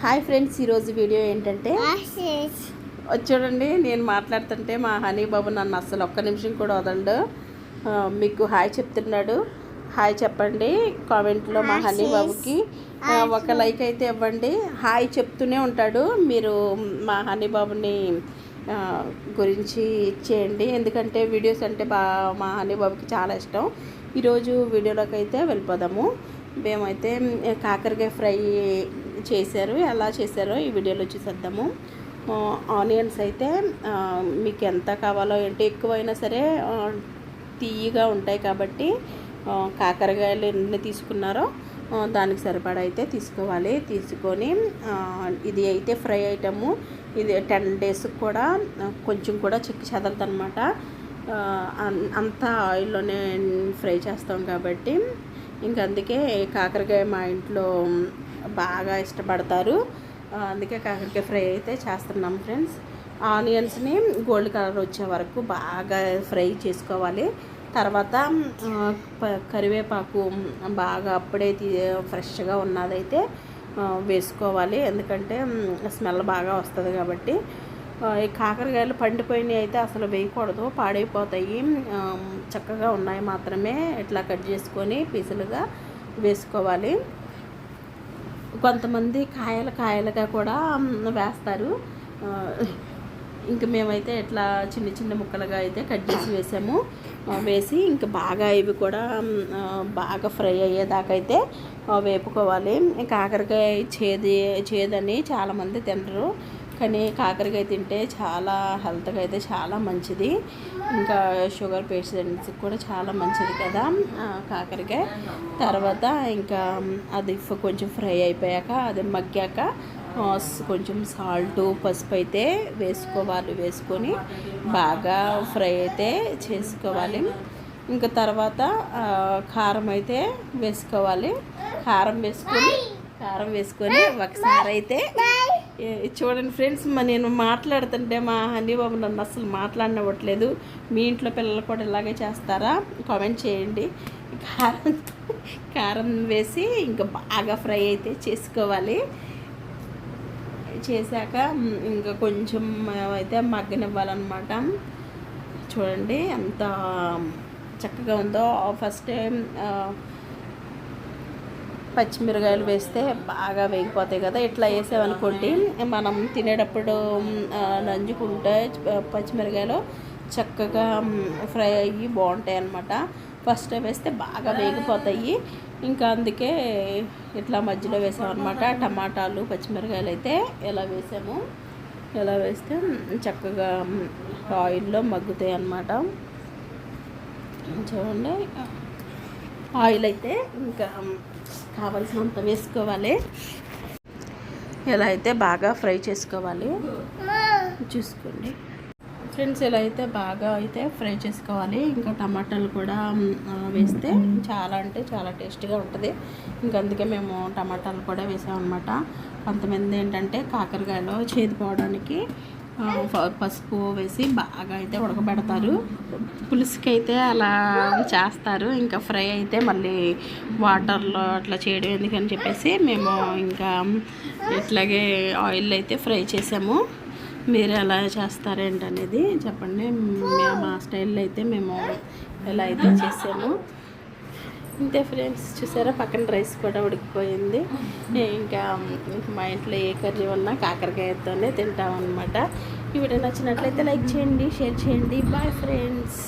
Hi friends ఈరోజు video ఏంటంటే చూడండి నేను మాట్లాడుతుంటే మా హనీ బాబు నన్ను అస్సలు ఒక్క నిమిషం కూడా వదలడు. ఆ, మీకు హాయ్ చెప్తున్నాడు. హాయ్ చెప్పండి కామెంట్లో మా హనీ బాబుకి. ఒక లైక్ అయితే ఇవ్వండి. హాయ్ చెప్తూనే ఉంటాడు. మీరు మా హనీ బాబుని గురించి ఇచ్చేయండి ఎందుకంటే వీడియోస్ అంటే బా మా హనీ బాబుకి చాలా ఇష్టం. ఈరోజు వీడియోలోకి అయితే వెళ్ళిపోదాము. మేమైతే కాకరకాయ ఫ్రై చేశారు ఎలా చేశారో ఈ వీడియోలో చూసేద్దాము. ఆనియన్స్ అయితే మీకు ఎంత కావాలో ఏంటి ఎక్కువైనా సరే తీయగా ఉంటాయి కాబట్టి కాకరకాయలు ఎన్ని తీసుకున్నారో దానికి సరిపడా అయితే తీసుకోవాలి. తీసుకొని ఇది అయితే ఫ్రై ఐటము. ఇది టెన్ డేస్కి కూడా కొంచెం కూడా చెక్ చెదలదు అనమాట అంతా ఆయిల్లోనే ఫ్రై చేస్తాం కాబట్టి ఇంక అందుకే కాకరకాయ మా ఇంట్లో బాగా ఇష్టపడతారు. అందుకే కాకరకాయ ఫ్రై అయితే చేస్తున్నాం ఫ్రెండ్స్. ఆనియన్స్ని గోల్డ్ కలర్ వచ్చే వరకు బాగా ఫ్రై చేసుకోవాలి. తర్వాత కరివేపాకు బాగా అప్పుడే ఫ్రెష్గా ఉన్నదైతే వేసుకోవాలి. ఎందుకంటే స్మెల్ బాగా వస్తుంది కాబట్టి. ఈ కాకరకాయలు పండిపోయినవి అయితే అసలు వేయకూడదు. పాడైపోతాయి. చక్కగా ఉన్నాయి మాత్రమే. ఇట్లా కట్ చేసుకొని పీసులుగా వేసుకోవాలి. కొంతమంది కాయలు కాయలుగా కూడా వేస్తారు. ఇంక మేమైతే ఇట్లా చిన్న చిన్న ముక్కలుగా అయితే కట్ చేసి వేసాము. వేసి ఇంకా బాగా ఇవి కూడా బాగా ఫ్రై అయ్యేదాకా అయితే వేపుకోవాలి. కాకరకాయ చేది చేదని చాలామంది తినరు. కానీ కాకరకాయ తింటే చాలా హెల్త్గా అయితే చాలా మంచిది. ఇంకా షుగర్ పేషెంట్స్కి కూడా చాలా మంచిది కదా కాకరకాయ. తర్వాత ఇంకా అది కొంచెం ఫ్రై అయిపోయాక అది మగ్గాక కొంచెం సాల్ట్ పసుపు అయితే వేసుకోవాలి వేసుకొని బాగా ఫ్రై అయితే చేసుకోవాలి. ఇంకా తర్వాత కారం అయితే వేసుకోవాలి. కారం వేసుకొని కారం వేసుకొని ఒకసారి అయితే చూడండి ఫ్రెండ్స్ నేను మాట్లాడుతుంటే మా హనీ బాబు నన్ను అసలు మాట్లాడినవ్వట్లేదు. మీ ఇంట్లో పిల్లలు కూడా ఇలాగే చేస్తారా? కామెంట్ చేయండి. కారం కారం వేసి ఇంకా బాగా ఫ్రై అయితే చేసుకోవాలి. చేశాక ఇంకా కొంచెం అయితే మగ్గనివ్వాలన్నమాట. చూడండి ఎంత చక్కగా ఉందో. ఫస్ట్ టైం పచ్చిమిరకాయలు వేస్తే బాగా వేగిపోతాయి కదా. ఇట్లా వేసామనుకోండి మనం తినేటప్పుడు నంజుకుంటే పచ్చిమిరకాయలు చక్కగా ఫ్రై అయ్యి బాగుంటాయి అన్నమాట. ఫస్ట్ వేస్తే బాగా వేగిపోతాయి. ఇంకా అందుకే ఇట్లా మధ్యలో వేసామన్నమాట. టమాటాలు పచ్చిమిరకాయలు అయితే ఇలా వేసాము? ఇలా వేస్తే చక్కగా ఆయిల్లో మగ్గుతాయి అన్నమాట. చూడండి. ఆయిల్ అయితే ఇంకా కావలసినంత వేసుకోవాలి. ఇలా అయితే బాగా ఫ్రై చేసుకోవాలి. చూసుకోండి. ఫ్రెండ్స్ ఇలా అయితే బాగా అయితే ఫ్రై చేసుకోవాలి. ఇంకా టమాటాలు కూడా వేస్తే చాలా అంటే చాలా టేస్టీగా ఉంటుంది. ఇంకా అందుకే మేము టమాటాలు కూడా వేసామన్నమాట. కొంతమంది ఏంటంటే కాకరకాయలో చేదు పోవడానికి పసుపు వేసి బాగా అయితే ఉడకబెడతారు. పులుసుకి అయితే అలా చేస్తారు. ఇంకా ఫ్రై అయితే మళ్ళీ వాటర్లో అట్లా చేయడం ఎందుకని చెప్పేసి మేము ఇంకా ఇట్లాగే ఆయిల్ అయితే ఫ్రై చేసాము. మీరు ఎలా చేస్తారేంటనేది చెప్పండి. మేము మా స్టైల్లో అయితే మేము ఎలా అయితే చేసాము. అంతే ఫ్రెండ్స్ చూసారా? పక్కన రైస్ కూడా ఉడికిపోయింది. ఇంకా ఇంకా మా ఇంట్లో ఏ కర్రీ ఉన్నా కాకరకాయతోనే తింటాం అనమాట ఈ వీడియో నచ్చినట్లయితే లైక్ చేయండి షేర్ చేయండి. Bye friends